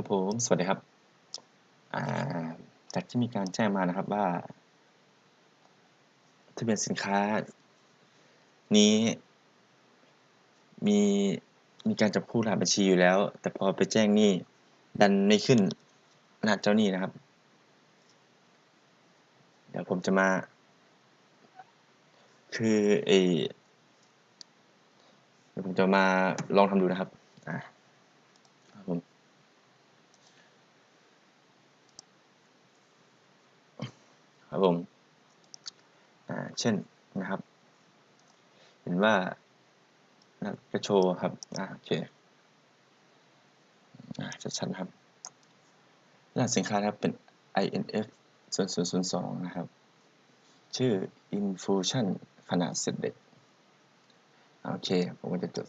ครับผม สวัสดีครับ จากที่มีการแจ้งมานะครับว่าทะเบียนสินค้า นี้ มีมีการจับคู่รหัสบัญชีอยู่แล้ว แต่พอไปแจ้งหนี้ดันไม่ขึ้นรหัสเจ้าหนี้นะครับ เดี๋ยวผมจะมา คือเออเดี๋ยวผมจะมาลองทำดูนะครับ อ่าครับผม ครับผมเช่นนะครับ เห็นว่านะกระโชว์ครับอ่าโอเคอ่าชัดๆนครับรหัสสินค้านะครับเป็น INF 0002 นะครับ ชื่อ Infusion ขนาดเศษเด็กโอเค ผมก็จะจด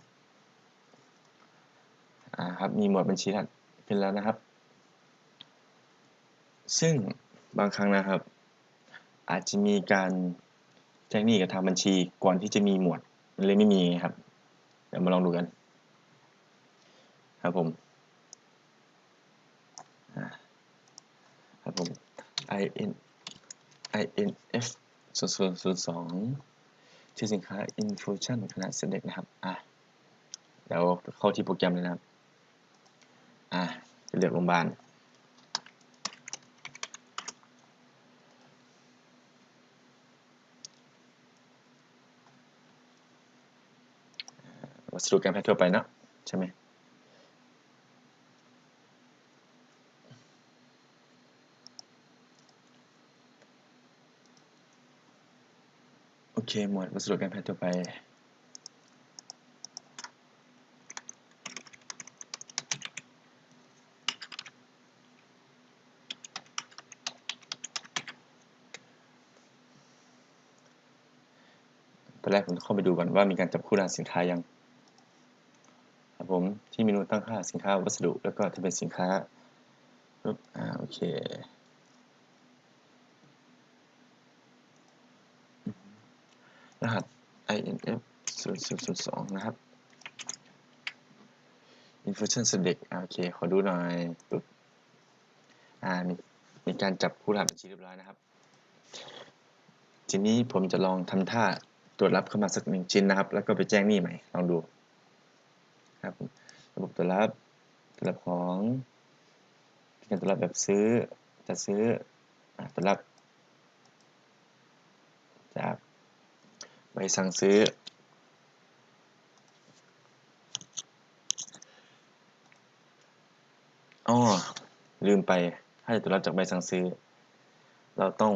อ่าครับ มีหมวดบัญชีรหัสขึ้นแล้วนะครับ ซึ่งบางครั้งนะครับ อาจจะมีการแจ้งหนี้กับทางบัญชีก่อนที่จะมีหมวด มันเลยไม่มีครับ เดี๋ยวมาลองดูกัน ครับผมครับผม IN INF 0 0 0 2ชื่อสินค้า Infusion ขนาดเส้นเล็กนะครับ อะ เดี๋ยวเข้าที่โปรแกรมเลยนะครับ อะจะเลือกโรงพยาบาล สดุการแพทย์ทั่วไปเนะใช่ไหมโอเคหมดวัสดุการแพทย์ทั่วไปตอนแรกผมเข้าไปดูก่อนว่ามีการจับคู่รหัสสินค้ายัง มที่เมนูตั้งค่าสินค้าวัสดุ แล้วก็ทะเบียนสินค้าปึ๊บอ่าโอเครหัส INF 0 0 0 2นะครับ Infusion Select โอเค ขอดูหน่อยปึ๊บอ่ามีมีการจับคู่รหัสบัญชีเรียบร้อยนะครับ ทีนี้ผมจะลองทำท่าตรวจรับเข้ามาสักหนึ่งชิ้นนะครับ แล้วก็ไปแจ้งหนี้ใหม่ ลองดู ระบบตรวรับตรวรับของการตรวรับแบบซื้อจะซื้อตรวรับ จากใบสั่งซื้อ อ๋อ ลืมไป ถ้าจะตรวรับจากใบสั่งซื้อ เราต้อง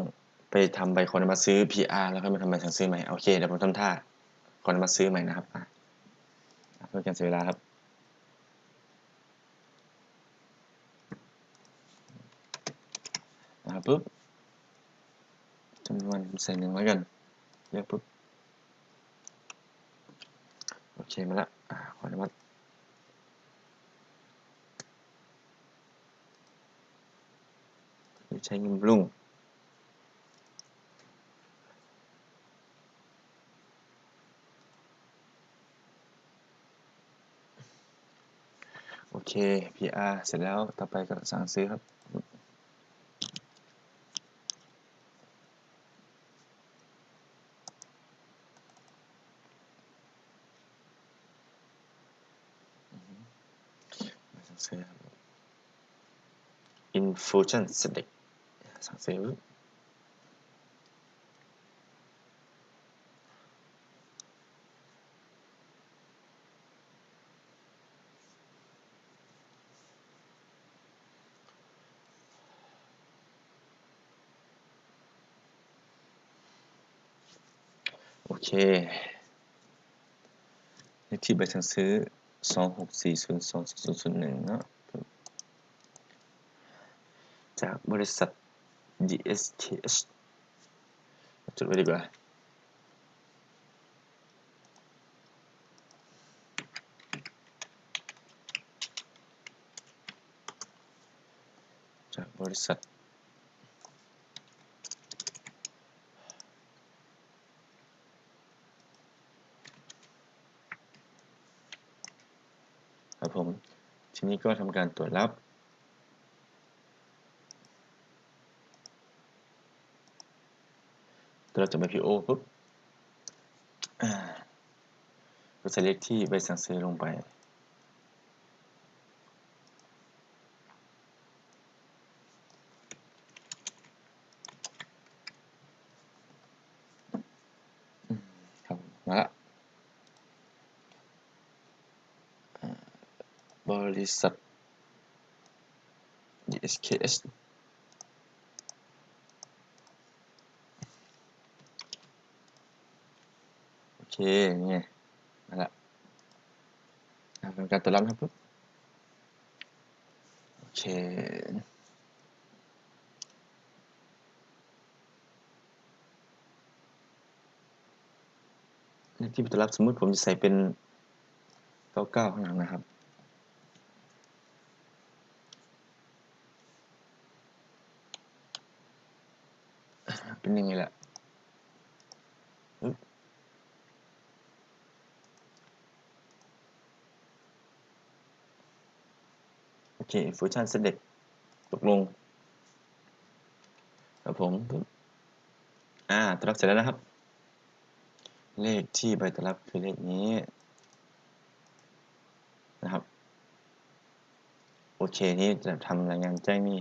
ไปทำใบขออนุมัติซื้อ PR แล้วก็มาทำใบสั่งซื้อใหม่ โอเค เดี๋ยวผมทำท่าขออนุมัติซื้อใหม่นะครับเพื่อการเสียเวลาครับ อ่า ปุ๊บจำนวนใส่หนึ่งไว้วกันเลือกปุ๊บ โอเค มาละขออนุมัติใช้เงินรุ่งโอเค PR เสร็จแล้ว ต่อไปก็สั่งซื้อครับ สั่งซื้อครับ Infusion Select สั่งซื้อโอเคเลขที่ใบสั่งซื้อ 26402001 เนาะ จากบริษัท DSTH จุดไว้ดีกว่าจากบริษัท ครับผม ทีนี้ก็ทำการตรวจรับ เราจะไป PO ปุ๊บอ่าก็จะเรียกที่ใบสั่งซื้อลงไปมาละบริษัท DSKS โอเคนี่ไงมาละอ่าทำการตรวรับนะครับปุ๊บโอเคเลขที่ตรวรับสมมติผมจะใส่เป็น99ข้างหลังนะครับเป็นยังไงล่ะอึ๊บโอ เคฟูชันเสด็จตกลงครับผมอ่าตรวจรับเสร็จแล้วนะครับ เลขที่ใบตรวจรับคือเลขนี้นะครับ โอเค นี่จะทำรายงานแจ้งนี้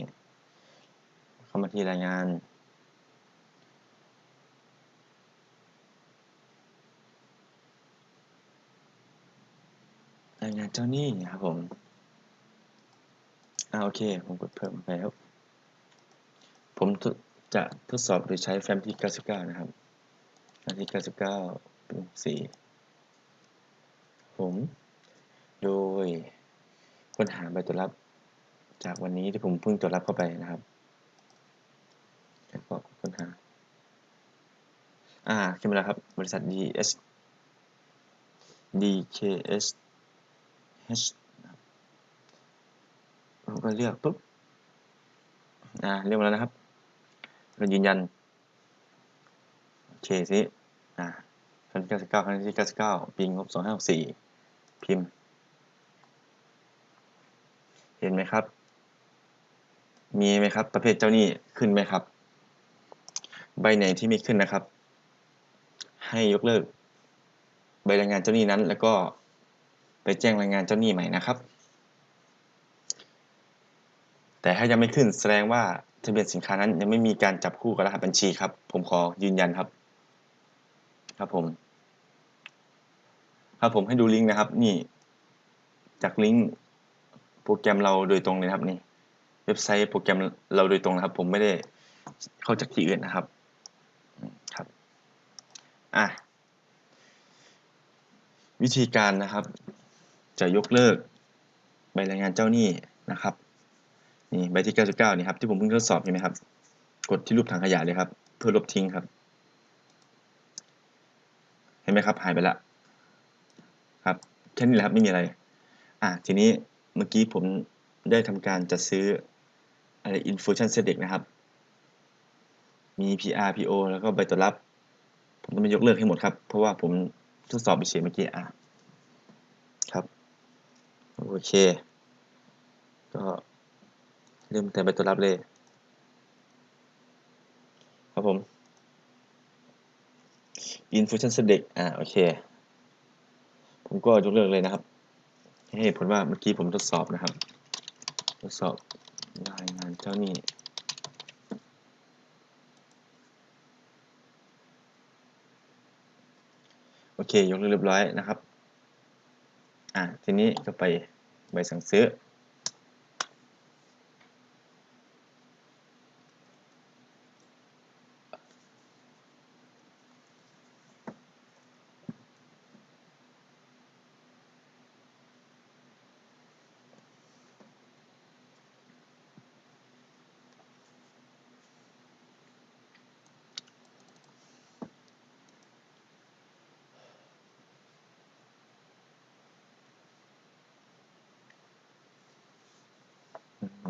เข้ามาที่รายงานรายงานเจ้าหนี้ครับผม อ่าโอเค ผมกดเพิ่มไปครับผมจะทดสอบโดยใช้แฟ้มที่ 99 นะครับอันที่ 99เป็น4ผม โดยค้นหาใบตรวจรับจากวันนี้ที่ผมเพิ่งตรวจรับเข้าไปนะครับแล้วก็ค้นหา อ่าขึ้นมาแล้วครับ บริษัท DS DKS H นะครับผมก็เลือกปุ๊บอ่าเรียกมาแล้วนะครับก็ยืนยันโอเคสิอ่าครั้งที่99ครั้งที่99ปีงบ2564พิมพ์ เห็นไหมครับ มีไหมครับ ประเภทเจ้าหนี้ขึ้นไหมครับ ใบไหนที่ไม่ขึ้นนะครับ ให้ยกเลิก ใบรายงานเจ้าหนี้นั้น แล้วก็ไปแจ้งรายงานเจ้าหนี้ใหม่นะครับ แต่ถ้ายังไม่ขึ้นแสดงว่าทะเบียนสินค้านั้นยังไม่มีการจับคู่กับรหัสบัญชีครับ ผมขอยืนยันครับ ครับผม ครับผมให้ดูลิงก์นะครับ นี่จากลิงก์โปรแกรมเราโดยตรงเลยครับนี่ เว็บไซต์โปรแกรมเราโดยตรงนะครับ ผมไม่ได้เข้าจากที่อื่นนะครับครับอะวิธีการนะครับ จะยกเลิกใบรายงานเจ้าหนี้นะครับ นี่ใบที่ 99 นี่ครับที่ผมเพิ่งทดสอบเห็นไหมครับ กดที่รูปถังขยะเลยครับ เพื่อลบทิ้งครับ เห็นไหมครับหายไปละครับแค่นี้แหละครับไม่มีอะไร อะทีนี้เมื่อกี้ผมได้ทำการจัดซื้ออะไร infusion set เด็กนะครับ มี PR PO แล้วก็ใบตรวจรับ ผมต้องไปยกเลิกให้หมดครับ เพราะว่าผมทดสอบไปเฉยเมื่อกี้อะครับ โอเค ก็ เริ่มแต่ใบตรวรับเลย ครับผม infusion set เด็กอ่าโอเค ผมก็ยกเลิกเลยนะครับ ให้เหตุผลว่าเมื่อกี้ผมทดสอบนะครับ ทดสอบรายงานเจ้านี้โอเค ยกเลิกเรียบร้อยนะครับ อ่าทีนี้ก็ไปใบสั่งซื้อ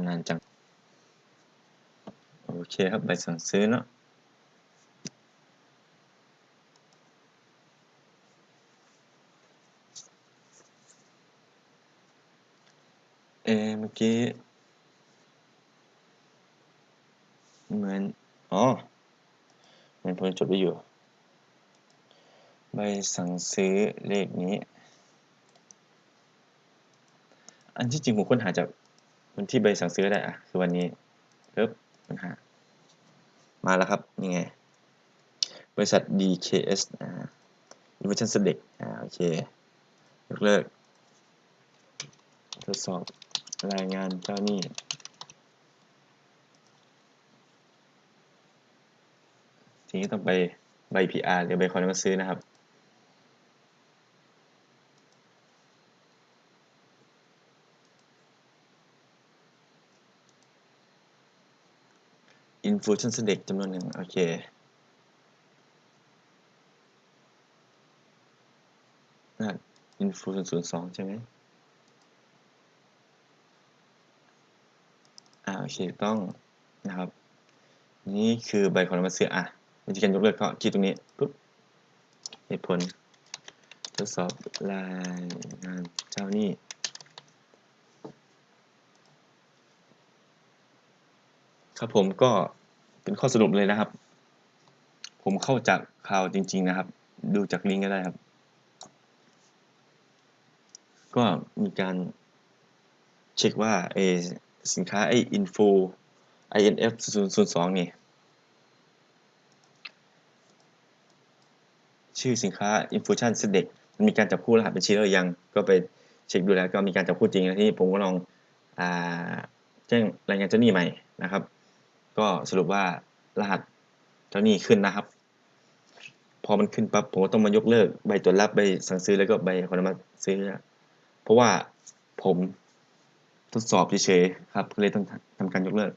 นานจัง โอเคครับใบสั่งซื้อเนาะเอเมื่อกี้ เหมือน อ๋อมันผมจดไว้อยู่ ใบสั่งซื้อเลขนี้ อันที่จริงผมค้นหาจาก วันที่ใบสั่งซื้อได้อะคือวันนี้ปึ๊บค้นหามาแล้วครับนี่ไง บริษัท DKS อ่า Innovation Select อ่าโอเคยกเลิกทดสอบรายงานเจ้าหนี้ทีนี้ต้องไปใบ PR หรือใบขออนุมัติซื้อนะครับ Infusion Select จำนวนหนึ่งโอเครหัส Infusion 02ใช่ไหมอ่าโอเคต้องนะครับ นี่คือใบขออนุมัติซื้ออะวิธีการยกเลิกก็คลิกตรงนี้ปุ๊บเหตุผล ทดสอบรายงานเจ้าหนี้ครับผมก็ เป็นข้อสรุปเลยนะครับ ผมเข้าจากข่าวจริง ๆนะครับ ดูจากลิงก์ก็ได้ครับ ก็มีการเช็คว่าไอสินค้าไอ info INF 002นี่ชื่อสินค้า Infusion Select มันมีการจับคู่รหัสบัญชีหรือยัง ก็ไปเช็คดูแล้วก็มีการจับคู่จริงนะที่ผมก็ลองอแจ้งรายงานเจ้าหนี้ใหม่นะครับ ก็สรุปว่ารหัสเจ้านี้ขึ้นนะครับ พอมันขึ้นปั๊บผมก็ต้องมายกเลิกใบตรวจรับใบสั่งซื้อแล้วก็ใบขออนุมัติซื้อ เพราะว่าผมทดสอบเฉยๆครับก็เลยต้องทำการยกเลิก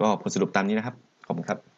ก็ผลสรุปตามนี้นะครับ ขอบคุณครับ